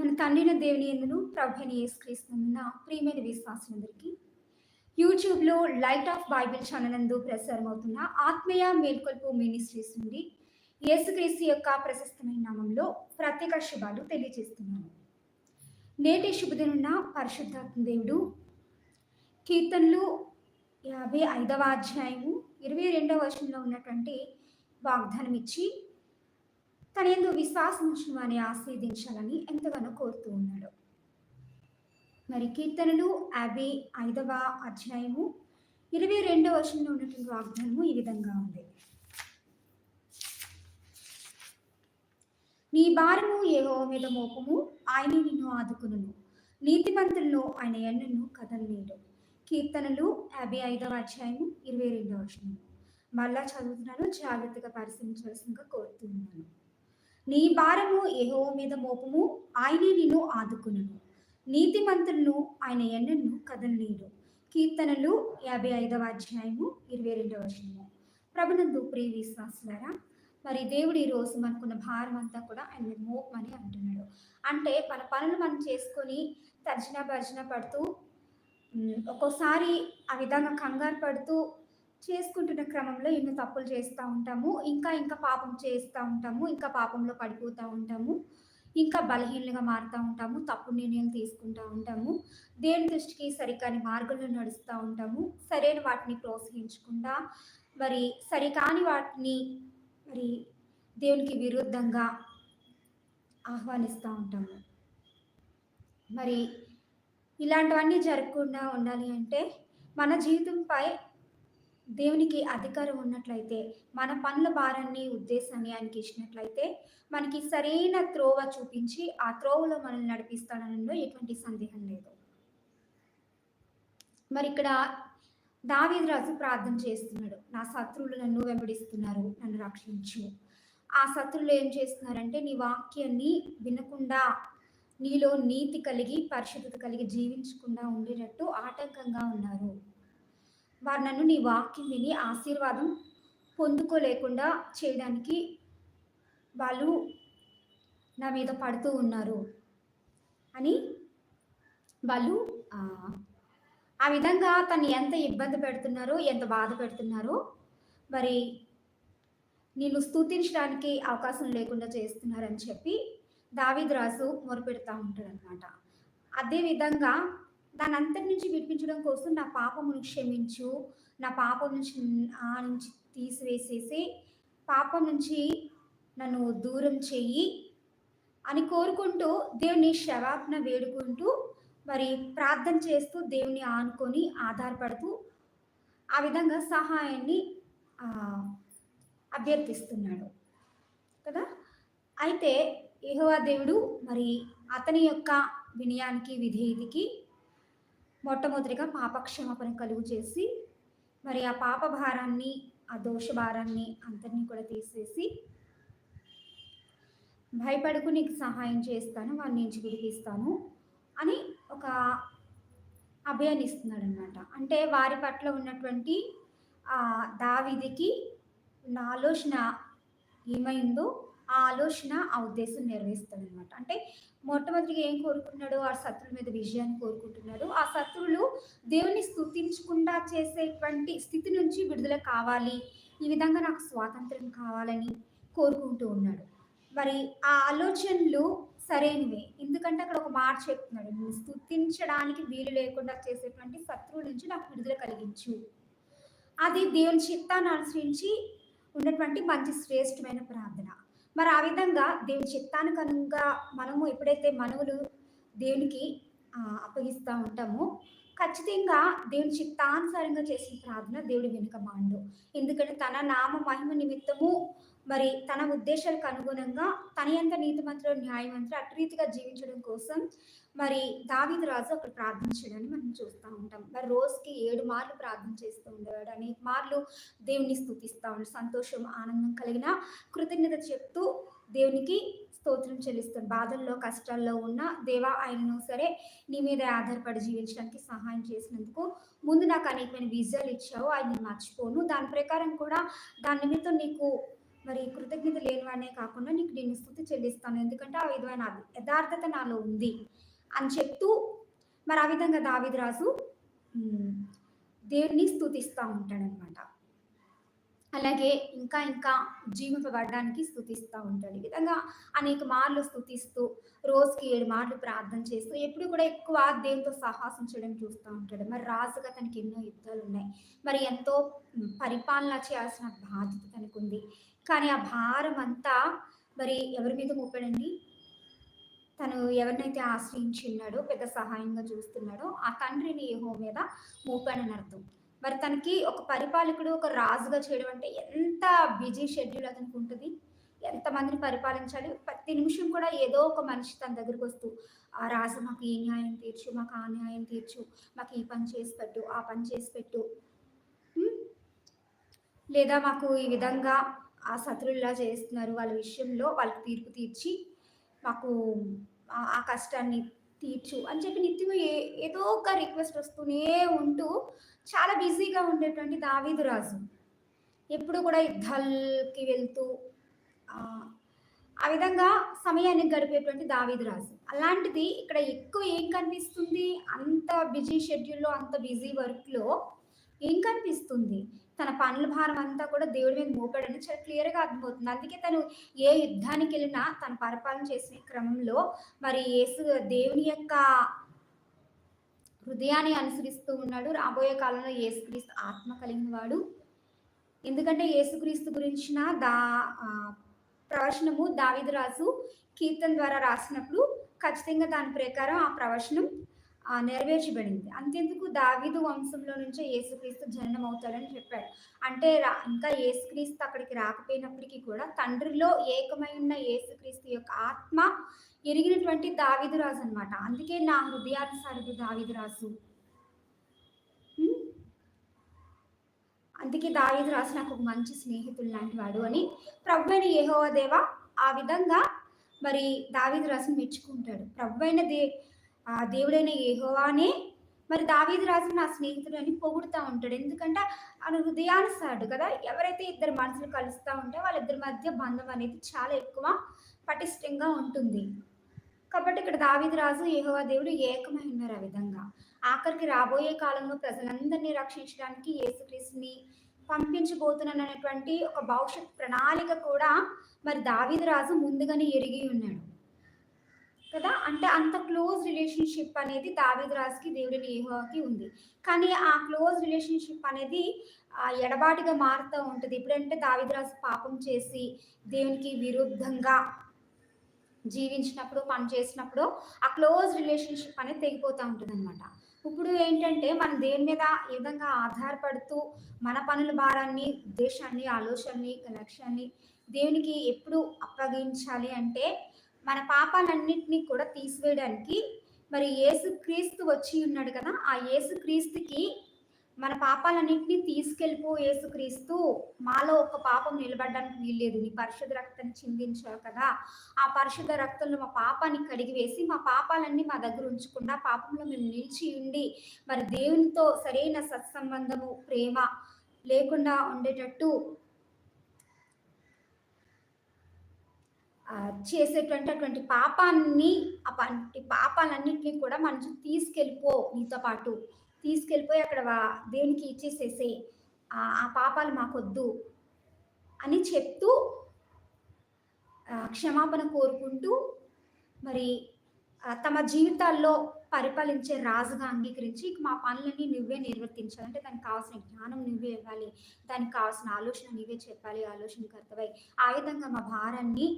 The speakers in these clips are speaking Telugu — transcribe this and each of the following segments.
మన తండ్రిన దేవుని ఎందును ప్రభుని యేసుక్రీస్తున్న ప్రియమైన విశ్వాసులందరికీ యూట్యూబ్లో లైట్ ఆఫ్ బైబిల్ ఛానల్ నందు ప్రసారం అవుతున్న ఆత్మీయ మేల్కొల్పు మినిస్ట్రీస్ నుండి యేసుక్రీస్తు యొక్క ప్రశస్తమైన నామంలో ప్రత్యేక శుభాలు తెలియజేస్తున్నాను. నేటి శుభదినున్న పరిశుద్ధాత్మ దేవుడు కీర్తనలు యాభై ఐదవ అధ్యాయము ఇరవై రెండవ వర్షంలో ఉన్నటువంటి వాగ్దానం ఇచ్చి తన ఎందు విశ్వాసం వారిని ఆస్వాదించాలని ఎంతగానో కోరుతూ ఉన్నాడు. మరి కీర్తనలు యాభై ఐదవ అధ్యాయము ఇరవై రెండవ వర్షంలో ఉన్నటువంటి వాగ్దానము ఈ విధంగా ఉంది. నీ భారము ఏవో మీద మోపము ఆయన నిన్ను ఆదుకును నీతిమంతుల్లో ఆయన ఎన్నను కదలలేడు. కీర్తనలు యాభై ఐదవ అధ్యాయము ఇరవై రెండవ వచనం మళ్ళా చదువుతున్నాను జాగ్రత్తగా పరిశీలించవలసిందిగా కోరుతున్నాను నీ భారము ఏహో మీద మోపము ఆయనే నిన్ను ఆదుకును నీతిమంతులను ఆయన ఎన్నను కదలనీయుడు కీర్తనలు యాభై ఐదవ అధ్యాయము ఇరవై రెండవ వచనము. ప్రభునందు ప్రియ విశ్వాసులారా మరి దేవుడు ఈ రోజు మనకున్న భారం అంతా కూడా ఆయన మోపమని అంటున్నాడు. అంటే మన పనులు మనం చేసుకొని తర్జన భర్జన పడుతూ ఒక్కోసారి ఆ విధంగా కంగారు పడుతూ చేసుకుంటున్న క్రమంలో ఎన్నో తప్పులు చేస్తూ ఉంటాము. ఇంకా ఇంకా పాపం చేస్తూ ఉంటాము. ఇంకా పాపంలో పడిపోతూ ఉంటాము. ఇంకా బలహీనలుగా మారుతూ ఉంటాము. తప్పు నిర్ణయాలు తీసుకుంటూ ఉంటాము. దేవుని దృష్టికి సరికాని మార్గంలో నడుస్తూ ఉంటాము. సరైన వాటిని ప్రోత్సహించకుండా మరి సరికాని వాటిని మరి దేవునికి విరుద్ధంగా ఆహ్వానిస్తూ ఉంటాము. మరి ఇలాంటివన్నీ జరగకుండా ఉండాలి అంటే మన జీవితంపై దేవునికి అధికారం ఉన్నట్లయితే మన పనుల భారాన్ని ఉద్దేశాన్ని ఆయనకి ఇచ్చినట్లయితే మనకి సరైన త్రోవ చూపించి ఆ త్రోవలో మనల్ని నడిపిస్తాడనలో ఎటువంటి సందేహం లేదు. మరి ఇక్కడ దావీదు రాజు ప్రార్థన చేస్తున్నాడు. నా శత్రువులు నన్ను వెంబడిస్తున్నారు నన్ను రక్షించు. ఆ శత్రువులు ఏం చేస్తున్నారంటే నీ వాక్యాన్ని వినకుండా నీలో నీతి కలిగి పరిశుద్ధత కలిగి జీవించకుండా ఉండేటట్టు ఆటంకంగా ఉన్నారు. వారు నన్ను నీ వాక్యం విని ఆశీర్వాదం పొందుకోలేకుండా చేయడానికి వాళ్ళు నా మీద పడుతూ ఉన్నారు అని వాళ్ళు ఆ, విధంగా తను ఎంత ఇబ్బంది పెడుతున్నారో ఎంత బాధ పెడుతున్నారో మరి నేను స్థుతించడానికి అవకాశం లేకుండా చేస్తున్నారని చెప్పి దావీదు రాజు మొరపెడతా ఉంటాడనమాట అదేవిధంగా దాని అంతటి నుంచి విడిపించడం కోసం నా పాపమును క్షమించు. నా పాపం నుంచి ఆ నుంచి తీసివేసేసి పాపం నుంచి నన్ను దూరం చెయ్యి అని కోరుకుంటూ దేవుని శవాత్న వేడుకుంటూ మరి ప్రార్థన చేస్తూ దేవుని ఆనుకొని ఆధారపడుతూ ఆ విధంగా సహాయాన్ని అభ్యర్థిస్తున్నాడు. కదా? అయితే యహోవా దేవుడు మరి అతని యొక్క వినయానికి విధేయతకి మొట్టమొదటిగా పాపక్షమాపణ కలుగు చేసి మరి ఆ పాప భారాన్ని ఆ దోష భారాన్ని అందరినీ కూడా తీసేసి భయపడుకు నీకు సహాయం చేస్తాను వారి నుంచి విడిపిస్తాను అని ఒక అభయాన్ని ఇస్తున్నాడు అనమాట అంటే వారి పట్ల ఉన్నటువంటి ఆ దావిదికి ఉన్న ఆలోచన ఏమైందో ఆ ఆలోచన ఆ ఉద్దేశం నెరవేరుస్తాడు అనమాట అంటే మొట్టమొదటిగా ఏం కోరుకుంటున్నాడు? ఆ శత్రువుల మీద విజయాన్ని కోరుకుంటున్నాడు. ఆ శత్రువులు దేవుని స్థుతించకుండా చేసేటువంటి స్థితి నుంచి విడుదల కావాలి. ఈ విధంగా నాకు స్వాతంత్రం కావాలని కోరుకుంటూ ఉన్నాడు. మరి ఆ ఆలోచనలు సరైనవే. ఎందుకంటే అక్కడ ఒక మాట చెప్తున్నాడు. నువ్వు స్థుతించడానికి వీలు లేకుండా చేసేటువంటి శత్రువుల నుంచి నాకు విడుదల కలిగించు. అది దేవుని చిత్తాన్ని అనుసరించి ఉన్నటువంటి మంచి శ్రేష్టమైన ప్రార్థన. మరి ఆ విధంగా దేవుని చిత్తానికి అనుగుణంగా మనము ఎప్పుడైతే మనవులు దేవునికి అప్పగిస్తూ ఉంటామో ఖచ్చితంగా దేవుని చిత్తానుసారంగా చేసిన ప్రార్థన దేవుడి వెనుక మాండు ఎందుకంటే తన నామ మహిమ నిమిత్తము మరి తన ఉద్దేశాలకు అనుగుణంగా తన ఎంత నీతిమంతులు న్యాయమంతులు అటు రీతిగా జీవించడం కోసం మరి దావీద్ రాజు అక్కడ ప్రార్థించడాన్ని మనం చూస్తూ ఉంటాం. మరి రోజుకి ఏడు మార్లు ప్రార్థన చేస్తూ ఉండేవాడు. అనేక మార్లు దేవుని స్థుతిస్తూ ఉన్నాడు సంతోషం ఆనందం కలిగిన కృతజ్ఞత చెప్తూ దేవునికి స్తోత్రం చెల్లిస్తాను. బాధల్లో కష్టాల్లో ఉన్న దేవా ఆయనను సరే నీ మీద ఆధారపడి జీవించడానికి సహాయం చేసినందుకు ముందు నాకు అనేకమైన విజయాలు ఇచ్చావు. ఆయన మర్చిపోను. దాని ప్రకారం కూడా దాని నిమిత్తం నీకు మరి కృతజ్ఞత లేనివాడనే కాకుండా నీకు నేను స్థుతి చెల్లిస్తాను. ఎందుకంటే ఆ విధమైన యథార్థత నాలో ఉంది అని చెప్తూ మరి ఆ విధంగా దావిది రాజు స్థుతిస్తూ ఉంటాడనమాట అలాగే ఇంకా ఇంకా జీవింపబడడానికి స్థుతిస్తూ ఉంటాడు. ఈ విధంగా అనేక మార్లు స్థుతిస్తూ రోజుకి ఏడు మార్లు ప్రార్థన చేస్తూ ఎప్పుడు కూడా ఎక్కువ దేవునితో సాహసం చేయడం చూస్తూ ఉంటాడు. మరి రాజుగా తనకి ఎన్నో యుద్ధాలు ఉన్నాయి. మరి ఎంతో పరిపాలన చేయాల్సిన బాధ్యత తనకు ఉంది కానీ ఆ భారం అంతా మరి ఎవరి మీద మోపాడండి? తను ఎవరినైతే ఆశ్రయించి ఉన్నాడో పెద్ద సహాయంగా చూస్తున్నాడో ఆ తండ్రిని ఏహో మీద మోపాడని అర్థం మరి తనకి ఒక పరిపాలకుడు ఒక రాజుగా చేయడం అంటే ఎంత బిజీ షెడ్యూల్ అతనికి ఉంటుంది? ఎంతమందిని పరిపాలించాలి? ప్రతి నిమిషం కూడా ఏదో ఒక మనిషి తన దగ్గరికి వస్తూ ఆ రాజు మాకు ఈ న్యాయం తీర్చు మాకు ఆ న్యాయం తీర్చు మాకు ఈ పని చేసి పెట్టు ఆ పని చేసి పెట్టు. లేదా మాకు ఈ విధంగా ఆ శత్రువులా చేస్తున్నారు వాళ్ళ విషయంలో వాళ్ళకి తీర్పు తీర్చి మాకు ఆ కష్టాన్ని తీర్చు అని చెప్పి నిత్యం ఏ ఏదో ఒక రిక్వెస్ట్ వస్తూనే ఉంటూ చాలా బిజీగా ఉండేటువంటి దావీదు రాజు. ఎప్పుడు కూడా యుద్ధాలకి వెళ్తూ ఆ, విధంగా సమయాన్ని గడిపేటువంటి దావీదు రాజు. అలాంటిది ఇక్కడ ఎక్కువ ఏం కనిపిస్తుంది? అంత బిజీ షెడ్యూల్లో అంత బిజీ వర్క్లో ఏం కనిపిస్తుంది? తన పనుల భారం అంతా కూడా దేవుడి మీద మోపాడని చాలా క్లియర్గా అర్థమవుతుంది. అందుకే తను ఏ యుద్ధానికి వెళ్ళినా తన పరిపాలన చేసిన క్రమంలో మరి యేసు దేవుని యొక్క హృదయాన్ని అనుసరిస్తూ ఉన్నాడు. రాబోయే కాలంలో యేసుక్రీస్తు ఆత్మ కలిగిన వాడు. ఎందుకంటే యేసుక్రీస్తు గురించిన దా ప్రవచనము దావిదరాజు కీర్తన ద్వారా రాసినప్పుడు ఖచ్చితంగా దాని ప్రకారం ఆ ప్రవచనం నెరవేర్చబడింది. అంతెందుకు దావీదు వంశంలో నుంచే యేసుక్రీస్తు జననం అవుతాడని చెప్పాడు. అంటే రా ఇంకా యేసుక్రీస్తు అక్కడికి రాకపోయినప్పటికీ కూడా తండ్రిలో ఏకమై ఉన్న యేసుక్రీస్తు యొక్క ఆత్మ ఎరిగినటువంటి దావీదు రాజు అనమాట అందుకే నా హృదయానుసారుడు దావీదు రాజు. అందుకే దావీదు రాజు నాకు ఒక మంచి స్నేహితుడు లాంటి వాడు అని ప్రభు అయిన యెహోవా ఆ విధంగా మరి దావీదు రాజును మెచ్చుకుంటాడు. ప్రభు అయిన దే ఆ దేవుడైన యహోవానే మరి దావీదు రాజు నా స్నేహితుడు అని పొగుడుతూ ఉంటాడు. ఎందుకంటే ఆయన హృదయానుసారుడు కదా. ఎవరైతే ఇద్దరు మనుషులు కలుస్తూ ఉంటే వాళ్ళిద్దరి మధ్య బంధం అనేది చాలా ఎక్కువ పటిష్టంగా ఉంటుంది. కాబట్టి ఇక్కడ దావీదు రాజు యహోవా దేవుడు ఏకమై ఉన్నారు ఆ విధంగా. ఆఖరికి రాబోయే కాలంలో ప్రజలందరినీ రక్షించడానికి యేసుక్రీస్తుని పంపించబోతున్నాననేటువంటి ఒక భవిష్యత్ ప్రణాళిక కూడా మరి దావీదు రాజు ముందుగానే ఎరిగి ఉన్నాడు. కదా? అంటే అంత క్లోజ్ రిలేషన్షిప్ అనేది దావీదు రాజుకి దేవుడిని ఏహోకి ఉంది. కానీ ఆ క్లోజ్ రిలేషన్షిప్ అనేది ఎడబాటిగా ఎడబాటుగా మారుతూ ఉంటుంది. ఎప్పుడంటే దావీదు రాజు పాపం చేసి దేవునికి విరుద్ధంగా జీవించినప్పుడు పని చేసినప్పుడు ఆ క్లోజ్ రిలేషన్షిప్ అనేది తెగిపోతూ ఉంటుంది అనమాట ఇప్పుడు ఏంటంటే మనం దేని మీద ఏ విధంగా ఆధారపడుతూ మన పనుల భారాన్ని ఉద్దేశాన్ని ఆలోచనని లక్ష్యాన్ని దేవునికి ఎప్పుడు అప్పగించాలి అంటే మన పాపాలన్నింటినీ కూడా తీసివేయడానికి మరి ఏసుక్రీస్తు వచ్చి ఉన్నాడు కదా ఆ ఏసుక్రీస్తుకి మన పాపాలన్నింటినీ తీసుకెళ్ళిపో యేసుక్రీస్తు మాలో ఒక పాపం నిలబడడానికి వీల్లేదు. నీ పరిశుద్ధ రక్తాన్ని చిందించావు కదా. ఆ పరిశుద్ధ రక్తంలో మా పాపాన్ని కడిగి వేసి మా పాపాలన్నీ మా దగ్గర ఉంచకుండా పాపంలో మేము నిలిచి ఉండి మరి దేవునితో సరైన సత్సంబంధము ప్రేమ లేకుండా ఉండేటట్టు ఆ, చేసేటువంటి అటువంటి పాపాన్ని అటువంటి పాపాలన్నింటినీ కూడా మన నుంచి తీసుకెళ్ళిపో నీతో పాటు. తీసుకెళ్ళిపోయి అక్కడ వా- దేవునికి ఇచ్చేసేసే. ఆ పాపాలు మాకొద్దు అని చెప్తూ క్షమాపణ కోరుకుంటూ మరి తమ జీవితాల్లో పరిపాలించే రాజుగా అంగీకరించి మా పనులన్నీ నువ్వే నిర్వర్తించాలి. అంటే దానికి కావాల్సిన జ్ఞానం నువ్వే ఇవ్వాలి. దానికి కావాల్సిన ఆలోచన నువ్వే చెప్పాలి. ఆలోచన కర్తవై ఆ విధంగా మా భారాన్ని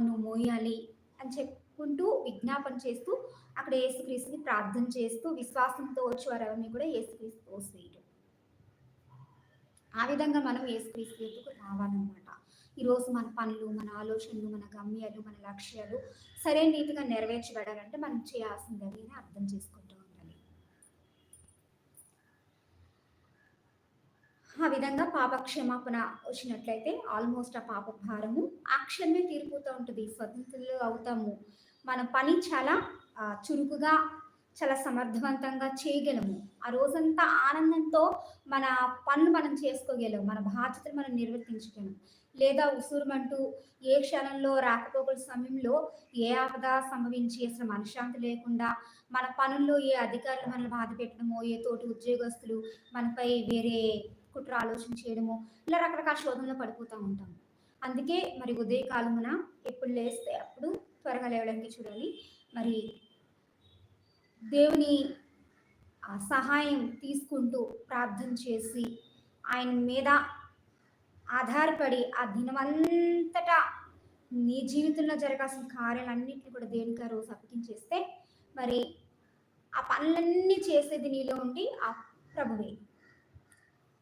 నువ్వు మోయాలి అని చెప్పుకుంటూ విజ్ఞాపన చేస్తూ అక్కడ యేసుక్రీస్తుని ప్రార్థన చేస్తూ విశ్వాసంతో వచ్చేవారని కూడా యేసుక్రీస్తు తోసేయడం ఆ విధంగా మనం యేసుక్రీస్తు రావాలన్నమాట? ఈరోజు మన పనులు మన ఆలోచనలు మన గమ్యాలు మన లక్ష్యాలు సరైన రీతిగా నెరవేర్చబడాలంటే మనం చేయాల్సింది అని అర్థం చేసుకుంటూ ఉండాలి. ఆ విధంగా పాప క్షమాపణ వచ్చినట్లయితే ఆల్మోస్ట్ ఆ పాప భారము ఆ క్షణమే తీరిపోతూ ఉంటుంది. స్వతంత్రులు అవుతాము. మన పని చాలా చురుకుగా చాలా సమర్థవంతంగా చేయగలము. ఆ రోజంతా ఆనందంతో మన పనులు మనం చేసుకోగలము మన బాధ్యతలు మనం నిర్వర్తించగలము లేదా ఉసురుమంటూ ఏ క్షణంలో రాకపోకల సమయంలో ఏ ఆపద సంభవించి అసలు మనశ్శాంతి లేకుండా మన పనుల్లో ఏ అధికారులు మనల్ని బాధ పెట్టడమో ఏ తోటి ఉద్యోగస్తులు మనపై వేరే కుట్ర ఆలోచన చేయడమో ఇలా రకరకాల శోధనలో పడిపోతూ ఉంటాం. అందుకే మరి ఉదయకాలమున ఎప్పుడు లేస్తే అప్పుడు త్వరగా లేవడానికి చూడాలి మరి దేవుని సహాయం తీసుకుంటూ ప్రార్థన చేసి ఆయన మీద ఆధారపడి ఆ దినమంతటా నీ జీవితంలో జరగాల్సిన కార్యాలన్నింటినీ కూడా దేవునికి ఆ రోజు అప్పగించేస్తే మరి ఆ పనులన్నీ చేసేది నీలో ఉండి ఆ ప్రభువే.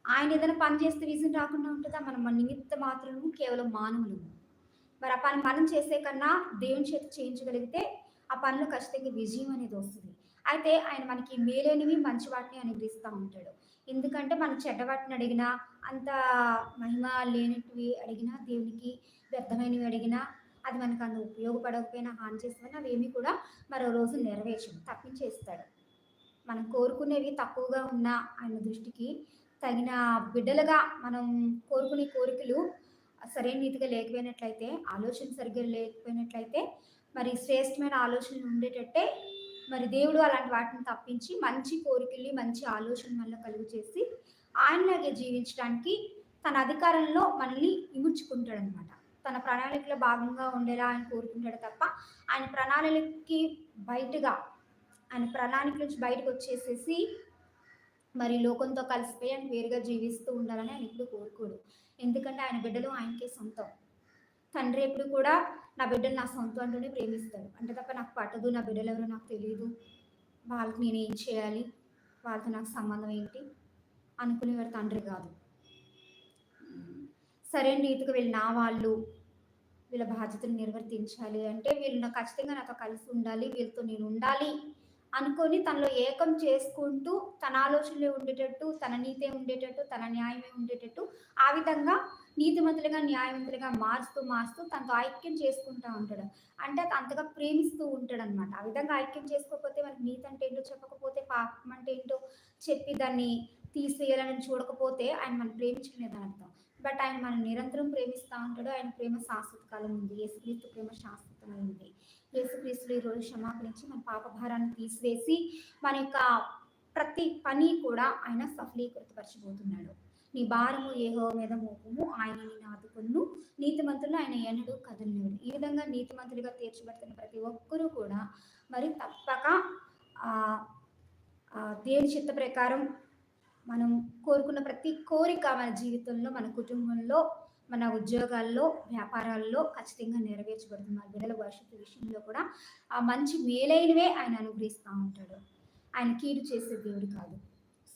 ఆయన ఏదైనా పని చేస్తే విజయం రాకుండా ఉంటుందా? మనం మన నిమిత్త మాత్రము కేవలం మానవులు మరి ఆ పని మనం చేసే కన్నా దేవుని చేతి చేయించగలిగితే ఆ పనిలో ఖచ్చితంగా విజయం అనేది వస్తుంది. అయితే ఆయన మనకి మేలేనివి మంచి వాటిని అనుగ్రహిస్తూ ఉంటాడు. ఎందుకంటే మనం చెడ్డ వాటిని అడిగినా అంత మహిమ లేనటివి అడిగినా దేవునికి వ్యర్థమైనవి అడిగినా అది మనకు అంత ఉపయోగపడకపోయినా హాని చేసినా అవేమి కూడా మరో రోజు నెరవేర్చం తప్పించేస్తాడు. మనం కోరుకునేవి తక్కువగా ఉన్న ఆయన దృష్టికి తగిన బిడ్డలుగా మనం కోరుకునే కోరికలు సరైన రీతిగా లేకపోయినట్లయితే ఆలోచన సరిగ్గా లేకపోయినట్లయితే మరి శ్రేష్టమైన ఆలోచనలు ఉండేటట్టే మరి దేవుడు అలాంటి వాటిని తప్పించి మంచి కోరికల్ని మంచి ఆలోచన వల్ల కలుగు చేసి ఆయనలాగే జీవించడానికి తన అధికారంలో మనల్ని ఇముడ్చుకుంటాడు అనమాట తన ప్రణాళికలో భాగంగా ఉండేలా ఆయన కోరుకుంటాడు తప్ప ఆయన ప్రణాళికకి బయటగా ఆయన ప్రణాళిక నుంచి బయటకు వచ్చేసేసి మరి లోకంతో కలిసిపోయి ఆయన వేరుగా జీవిస్తూ ఉండాలని ఆయన ఇప్పుడు కోరుకోడు. ఎందుకంటే ఆయన బిడ్డలు ఆయనకే సొంతం. తండ్రి ఎప్పుడు కూడా నా బిడ్డలు నా సొంతం అంటూనే ప్రేమిస్తాడు. అంటే తప్ప నాకు పట్టదు నా బిడ్డలు ఎవరో నాకు తెలియదు వాళ్ళకి నేను ఏం చేయాలి? వాళ్ళతో నాకు సంబంధం ఏంటి? అనుకునేవారు తండ్రి కాదు. సరైన రీతికి వీళ్ళు నా వాళ్ళు వీళ్ళ బాధ్యతను నిర్వర్తించాలి. అంటే వీళ్ళు ఖచ్చితంగా నాతో కలిసి ఉండాలి వీళ్ళతో నేను ఉండాలి అనుకొని తనలో ఏకం చేసుకుంటూ తన ఆలోచనలే ఉండేటట్టు తన నీతే ఉండేటట్టు తన న్యాయమే ఉండేటట్టు ఆ విధంగా నీతిమంతులుగా న్యాయవంతులుగా మారుస్తూ మారుస్తూ తనతో ఐక్యం చేసుకుంటూ ఉంటాడు. అంటే అంతగా ప్రేమిస్తూ ఉంటాడు అనమాట ఆ విధంగా ఐక్యం చేసుకోకపోతే మనకి నీతి అంటే ఏంటో చెప్పకపోతే పాపం అంటే ఏంటో చెప్పి దాన్ని తీసివేయాలని చూడకపోతే ఆయన మనం ప్రేమించలేదని అర్థం. బట్ ఆయన మనం నిరంతరం ప్రేమిస్తూ ఉంటాడు. ఆయన ప్రేమ శాశ్వత కాలం ఉంది. యేసుక్రీస్తు ప్రేమ శాశ్వతమైంది యేసుక్రీస్తులు ఈరోజు క్షమాపణ ఇచ్చి మన పాప భారాన్ని తీసివేసి మన యొక్క ప్రతి పని కూడా ఆయన సఫలీకృతపరచబోతున్నాడు. నీ భారము ఏహో మీద మోపము. ఆయన నేను ఆదుకును నీతిమంతులు ఆయన ఎన్నడూ కదలలేడు ఈ విధంగా నీతిమంతులుగా తీర్చబడుతున్న ప్రతి ఒక్కరూ కూడా మరి తప్పక దేవుని చిత్త ప్రకారం మనం కోరుకున్న ప్రతి కోరిక మన జీవితంలో మన కుటుంబంలో మన ఉద్యోగాల్లో వ్యాపారాల్లో ఖచ్చితంగా నెరవేర్చబడుతుంది. మన బిడ్డల భవిష్యత్తు విషయంలో కూడా ఆ మంచి మేలైనవే ఆయన అనుగ్రహిస్తూ ఉంటాడు. ఆయన కీడు చేసే దేవుడు కాదు.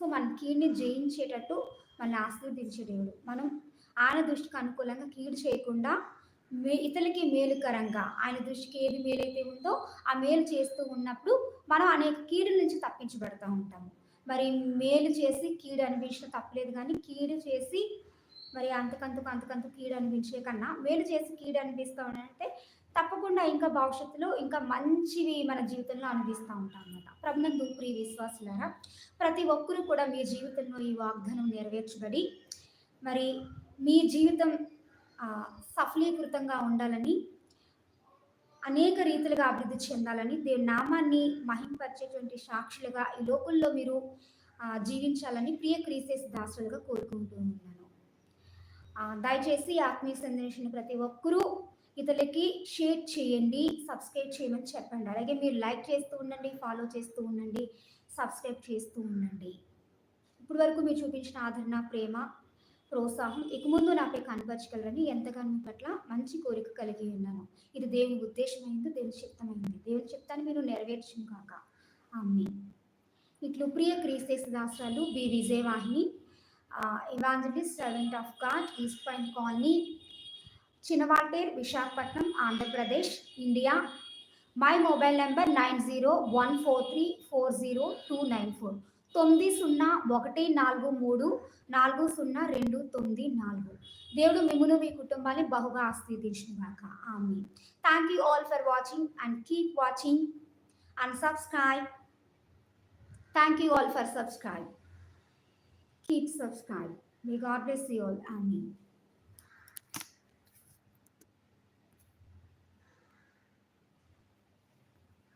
సో మన కీడుని జయించేటట్టు మన ఆశీర్వదించే దేవుడు. మనం ఆయన దృష్టికి అనుకూలంగా కీడు చేయకుండా మే ఇతరులకి మేలుకరంగా ఆయన దృష్టికి ఏది మేలైతే ఉందో ఆ మేలు చేస్తూ ఉన్నప్పుడు మనం అనేక కీడు నుంచి తప్పించబడుతూ ఉంటాము. మరి మేలు చేసి కీడు అనిపించడం తప్పలేదు కానీ కీడు చేసి మరి అంతకంతకు అంతకంతకు కీడు అనిపించే కన్నా మేలు చేసి కీడు అనిపిస్తూ అంటే తప్పకుండా ఇంకా భవిష్యత్తులో ఇంకా మంచివి మన జీవితంలో అనిపిస్తూ ఉంటాం అనమాట ప్రభునందు ప్రియ విశ్వాసులారా ప్రతి ఒక్కరూ కూడా మీ జీవితంలో ఈ వాగ్దానం నెరవేర్చబడి మరి మీ జీవితం సఫలీకృతంగా ఉండాలని అనేక రీతిలుగా అభివృద్ధి చెందాలని దేవుని నామాన్ని మహింపరిచేటువంటి సాక్షులుగా ఈ లోకల్లో మీరు జీవించాలని ప్రియ క్రీసేస్ దాసులుగా కోరుకుంటూ ఉన్నాను. దయచేసి ఆత్మీయ సందేశం ప్రతి ఒక్కరూ ఇతరులకి షేర్ చేయండి సబ్స్క్రైబ్ చేయమని చెప్పండి. అలాగే మీరు లైక్ చేస్తూ ఉండండి ఫాలో చేస్తూ ఉండండి సబ్స్క్రైబ్ చేస్తూ ఉండండి. ఇప్పటి వరకు మీరు చూపించిన ఆదరణ ప్రేమ ప్రోత్సాహం. ఇక ముందు నాపై కనపరచగలరని ఎంతగానో పట్ల మంచి కోరిక కలిగి ఉన్నాను. ఇది దేవుని ఉద్దేశమైంది దేవుని చిత్తమైంది. దేవుని చిత్తాన్ని మీరు నెరవేర్చును కాక ఆమె ఇట్లు ప్రియ క్రీస్తేస్ దాసరాలు B Vijayavahini. Evangelist servant of God East Point Colony Chinawaltair Visakhapatnam Andhra Pradesh India. My mobile number nine zero one four three four zero two nine four. తొమ్మిది సున్నా ఒకటి నాలుగు మూడు నాలుగు సున్నా రెండు తొమ్మిది నాలుగు. దేవుడు మిమ్మల్ని మీ కుటుంబాన్ని బహుగా ఆస్వాదించినగాక ఆమె thank you all for watching and keep watching and subscribe thank you all for subscribe keep subscribe me God bless you all ఆమె